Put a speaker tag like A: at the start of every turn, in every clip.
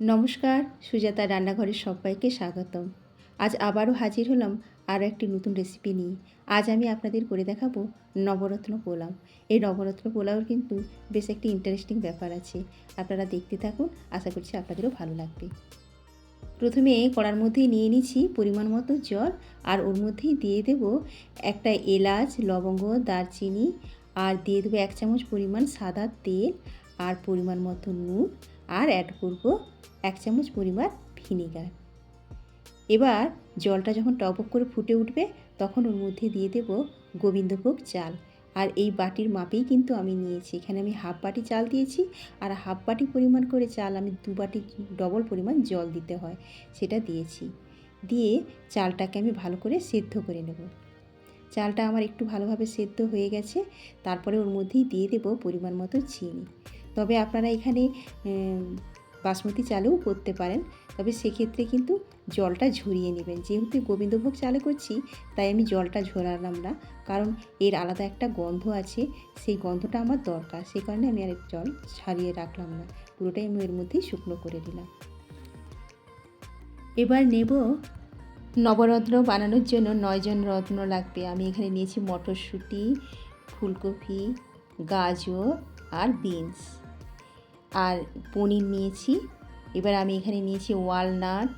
A: নমস্কার, সুজাতা রান্নাঘরের সবাইকে স্বাগতম। আজ আবারও হাজির হলাম আরও একটি নতুন রেসিপি নিয়ে। আজ আমি আপনাদের করে দেখাবো নবরত্ন পোলাও। এই নবরত্ন পোলাওর কিন্তু বেশ একটি ইন্টারেস্টিং ব্যাপার আছে। আপনারা দেখতে থাকুন, আশা করছি আপনাদেরও ভালো লাগবে। প্রথমে কড়ার মধ্যেই নিয়ে নিচ্ছি পরিমাণ মতো জল আর ওর মধ্যেই দিয়ে দেব একটা এলাচ, লবঙ্গ, দারচিনি আর দিয়ে দেবো এক চামচ পরিমাণ সাদা তেল আর পরিমাণ মতো নুন আর অ্যাড করব এক চামচ পরিমাণ ভিনিগার এবার জলটা যখন টপক করে ফুটে উঠবে, তখন ওর মধ্যে দিয়ে দেব গোবিন্দভোগ চাল। আর এই বাটির মাপেই কিন্তু আমি নিয়েছি। এখানে আমি হাফ বাটি চাল দিয়েছি আর হাফ বাটি পরিমাণ করে চাল আমি দু বাটি ডবল পরিমাণ জল দিতে হয়, সেটা দিয়েছি। দিয়ে চালটাকে আমি ভালো করে সেদ্ধ করে নেব। চালটা আমার একটু ভালোভাবে সেদ্ধ হয়ে গেছে, তারপরে ওর মধ্যেই দিয়ে দেবো পরিমাণ মতো চিনি। তবে আপনারা এখানে বাসমতি চালেও করতে পারেন। তবে সেক্ষেত্রে কিন্তু জলটা ঝরিয়ে নেবেন। যেহেতু গোবিন্দভোগ চালে করছি, তাই আমি জলটা ঝরালাম না। কারণ এর আলাদা একটা গন্ধ আছে, সেই গন্ধটা আমার দরকার। সেই কারণে আমি আর জল ছাড়িয়ে রাখলাম না। পুরোটাই আমি এর মধ্যেই শুকনো করে দিলাম এবার নেব নবরত্ন বানানোর জন্য নয়জন রত্ন লাগবে। আমি এখানে নিয়েছি মটরশুঁটি, ফুলকপি, গাজর আর বিনস। আর পনির নিয়েছি। এবার আমি এখানে নিয়েছি ওয়ালনাট,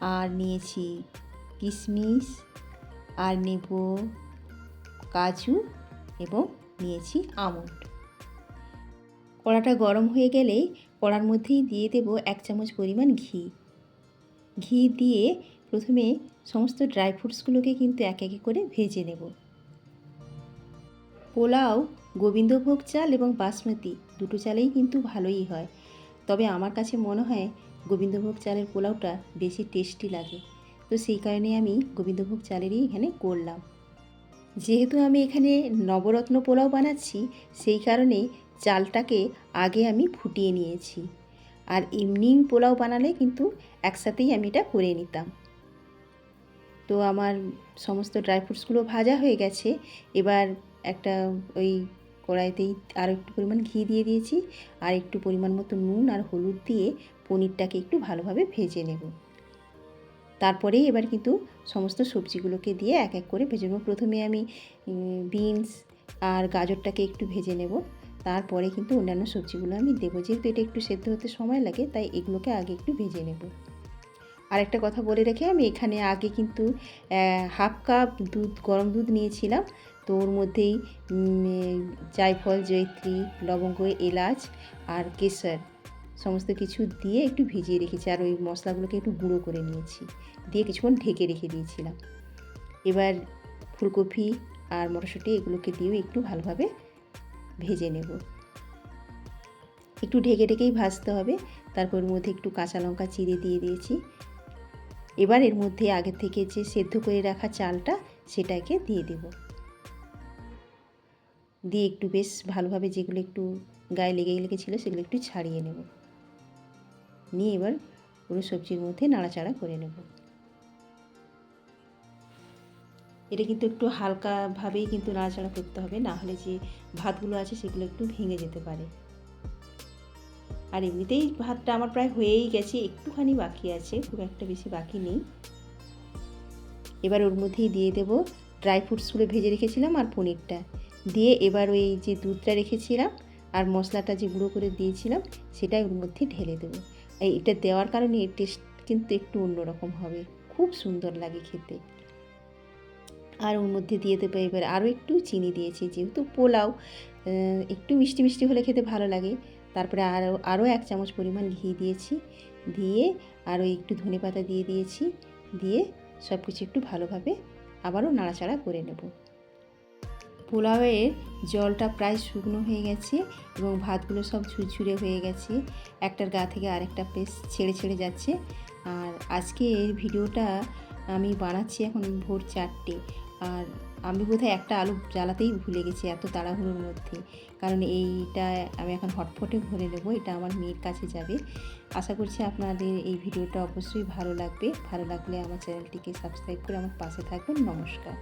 A: আর নিয়েছি কিশমিশ আর নেব, কাজু এবং নিয়েছি আমন্ড। কড়াটা গরম হয়ে গেলে কড়ার মধ্যেই দিয়ে দেব এক চামচ পরিমাণ ঘি। ঘি দিয়ে প্রথমে সমস্ত ড্রাই ফ্রুটসগুলোকে কিন্তু এক একে করে ভেজে নেব। পোলাও, গোবিন্দভোগ চাল এবং বাসমতি দুটো চালেই কিন্তু ভালোই হয়। তবে আমার কাছে মনে হয় গোবিন্দভোগ চালের পোলাওটা বেশি টেস্টি লাগে। তো সেই কারণে আমি গোবিন্দভোগ চালেরই এখানে করলাম। যেহেতু আমি এখানে নবরত্ন পোলাও বানাচ্ছি, সেই কারণে চালটাকে আগে আমি ফুটিয়ে নিয়েছি। আর এমনি পোলাও বানালে কিন্তু একসাথেই আমি এটা করে নিতাম। তো আমার সমস্ত ড্রাই ফ্রুটসগুলো ভাজা হয়ে গেছে। এবার একটা ওই কড়াইতেই আর একটু পরিমাণ ঘি দিয়ে দিয়েছি, আর একটু পরিমাণ মতো নুন আর হলুদ দিয়ে পনিরটাকে একটু ভালোভাবে ভেজে নেব। তারপরে এবার কিন্তু সমস্ত সবজিগুলোকে দিয়ে এক এক করে ভেজে নেব। প্রথমে আমি বিনস আর গাজরটাকে একটু ভেজে নেব। তারপরে কিন্তু অন্যান্য সবজিগুলো আমি দেবো। যেহেতু এটা একটু সেদ্ধ হতে সময় লাগে, তাই এগুলোকে আগে একটু ভেজে নেব। আরেকটা কথা বলে রেখে আমি এখানে আগে কিন্তু হাফ কাপ দুধ, গরম দুধ নিয়েছিলাম। তো ওর মধ্যেই জায়ফল জৈত্রী লবঙ্গ, এলাচ আর কেশর সমস্ত কিছু দিয়ে একটু ভিজিয়ে রেখেছি আর ওই মশলাগুলোকে একটু গুঁড়ো করে নিয়েছি। দিয়ে কিছুক্ষণ ঢেকে রেখে দিয়েছিলাম। এবার ফুলকপি আর মটরশুঁটি এগুলোকে দিয়েও একটু ভালোভাবে ভেজে নেব। একটু ঢেকে ঢেকেই ভাজতে হবে। তারপর মধ্যে একটু কাঁচা লঙ্কা চিড়ে দিয়ে দিয়েছি। এবার এর মধ্যে আগে থেকে যে সেদ্ধ করে রাখা চালটা সেটাকে দিয়ে দেব। দিয়ে একটু বেশ ভালোভাবে যেগুলো একটু গায়ে লেগে লেগেছিলো সেগুলো একটু ছাড়িয়ে নেব। নিয়ে এবার পুরো সবজির মধ্যে নাড়াচাড়া করে নেব। এটা কিন্তু একটু হালকাভাবেই কিন্তু নাড়াচাড়া করতে হবে, না হলে যে ভাতগুলো আছে সেগুলো একটু ভেঙে যেতে পারে। আর এমনিতেই ভাতটা আমার প্রায় হয়েই গেছে, একটুখানি বাকি আছে, খুব একটা বেশি বাকি নেই। এবার ওর মধ্যেই দিয়ে দেব ড্রাই ফ্রুটসগুলো ভেজে রেখেছিলাম আর পনিরটা। দিয়ে এবার ওই যে দুধটা রেখেছিলাম আর মশলাটা যে গুঁড়ো করে দিয়েছিলাম সেটাই ওর মধ্যে ঢেলে দেবো। এটা দেওয়ার কারণে এর টেস্ট কিন্তু একটু অন্যরকম হবে। খুব সুন্দর লাগে খেতে। আর ওর মধ্যে দিয়ে দেবো এবার আরও একটু চিনি দিয়েছি, যেহেতু পোলাও একটু মিষ্টি মিষ্টি হলে খেতে ভালো লাগে। তারপরে আরও আরও এক চামচ পরিমাণ ঘি দিয়েছি। দিয়ে আরও একটু ধনে পাতা দিয়ে দিয়েছি। দিয়ে সব কিছু একটু ভালোভাবে আবারও নাড়াচাড়া করে নেব। পোলাওয়ের জলটা প্রায় শুকনো হয়ে গেছে এবং ভাতগুলো সব ঝুরঝুরে হয়ে গেছে। একটার গা থেকে আরেকটা পেস ছেড়ে ছেড়ে যাচ্ছে। আর আজকে এর ভিডিওটা আমি বানাচ্ছি এখন ভোর চারটে। আর আমি বোধহয় একটা আলু জ্বালাতেই ভুলে গেছি এত তাড়াহুড়োর মধ্যে। কারণ এইটা আমি এখন হটফটে ভরে নেব, এটা আমার মেয়ের কাছে যাবে। আশা করছি আপনাদের এই ভিডিওটা অবশ্যই ভালো লাগবে। ভালো লাগলে আমার চ্যানেলটিকে সাবস্ক্রাইব করে আমার পাশে থাকবেন নমস্কার।